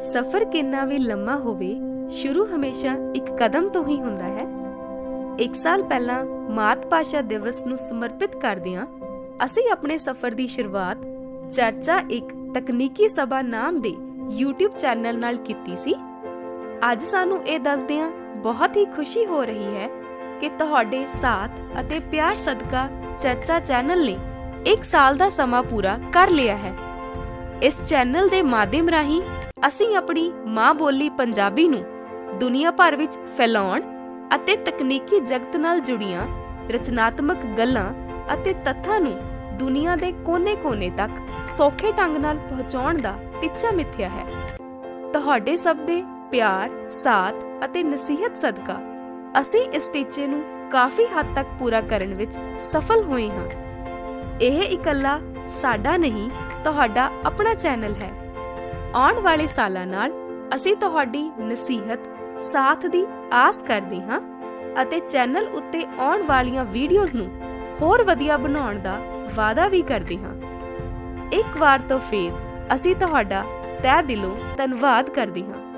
ਸਫ਼ਰ ਕਿੰਨਾ ਵੀ ਲੰਮਾ ਹੋਵੇ, ਸ਼ੁਰੂ ਹਮੇਸ਼ਾ ਇੱਕ ਕਦਮ ਤੋਂ ਹੀ ਹੁੰਦਾ ਹੈ। ਇੱਕ ਸਾਲ ਪਹਿਲਾਂ ਮਾਤ ਭਾਸ਼ਾ ਦਿਵਸ ਨੂੰ ਸਮਰਪਿਤ ਕਰਦਿਆਂ ਅਸੀਂ ਆਪਣੇ ਸਫ਼ਰ ਦੀ ਸ਼ੁਰੂਆਤ ਚਰਚਾ ਇੱਕ ਤਕਨੀਕੀ ਸਭਾ ਨਾਮ ਦੇ YouTube ਚੈਨਲ ਨਾਲ ਕੀਤੀ ਸੀ। ਅੱਜ ਸਾਨੂੰ ਇਹ ਦੱਸਦਿਆਂ ਬਹੁਤ ਹੀ ਖੁਸ਼ੀ ਹੋ ਰਹੀ ਹੈ ਕਿ ਤੁਹਾਡੇ ਸਾਥ ਅਤੇ ਪਿਆਰ ਸਦਕਾ ਚਰਚਾ ਚੈਨਲ ਨੇ 1 ਸਾਲ ਦਾ ਸਮਾਂ ਪੂਰਾ ਕਰ ਲਿਆ ਹੈ। ਇਸ ਚੈਨਲ ਦੇ ਮਾਧਿਅਮ ਰਾਹੀਂ ਅਸੀਂ ਆਪਣੀ ਮਾਂ ਬੋਲੀ ਪੰਜਾਬੀ ਨੂੰ ਦੁਨੀਆ ਭਰ ਵਿੱਚ ਫੈਲਾਉਣ ਅਤੇ ਤਕਨੀਕੀ ਜਗਤ ਨਾਲ ਜੁੜੀਆਂ ਰਚਨਾਤਮਕ ਗੱਲਾਂ ਅਤੇ ਤੱਥਾਂ ਨੂੰ ਦੁਨੀਆ ਦੇ ਕੋਨੇ-ਕੋਨੇ ਤੱਕ ਸੌਖੇ ਢੰਗ ਨਾਲ ਪਹੁੰਚਾਉਣ ਦਾ ਟੀਚਾ ਮਿੱਥਿਆ ਹੈ। ਤੁਹਾਡੇ ਸਭ ਦੇ ਪਿਆਰ, ਸਾਥ ਅਤੇ ਨਸੀਹਤ ਸਦਕਾ ਅਸੀਂ ਇਸ ਟੀਚੇ ਨੂੰ ਕਾਫੀ ਹੱਦ ਤੱਕ ਪੂਰਾ ਕਰਨ ਵਿੱਚ ਸਫਲ ਹੋਏ ਹਾਂ। ਇਹ ਇਕੱਲਾ ਸਾਡਾ ਨਹੀਂ ਤੁਹਾਡਾ ਆਪਣਾ ਚੈਨਲ ਹੈ। ਆਉਣ ਵਾਲੇ ਸਾਲਾਂ ਨਾਲ ਅਸੀਂ ਤੁਹਾਡੀ ਨਸੀਹਤ, ਸਾਥ ਦੀ ਆਸ ਕਰਦੇ ਹਾਂ ਅਤੇ ਚੈਨਲ ਉੱਤੇ ਆਉਣ ਵਾਲੀਆਂ ਵੀਡੀਓਜ਼ ਨੂੰ ਹੋਰ ਵਧੀਆ ਬਣਾਉਣ ਦਾ ਵਾਅਦਾ ਵੀ ਕਰਦੇ ਹਾਂ। ਇੱਕ ਵਾਰ ਤੋਂ ਫੇਰ ਅਸੀਂ ਤੁਹਾਡਾ ਤਹਿ ਦਿਲੋਂ ਧੰਨਵਾਦ ਕਰਦੇ ਹਾਂ।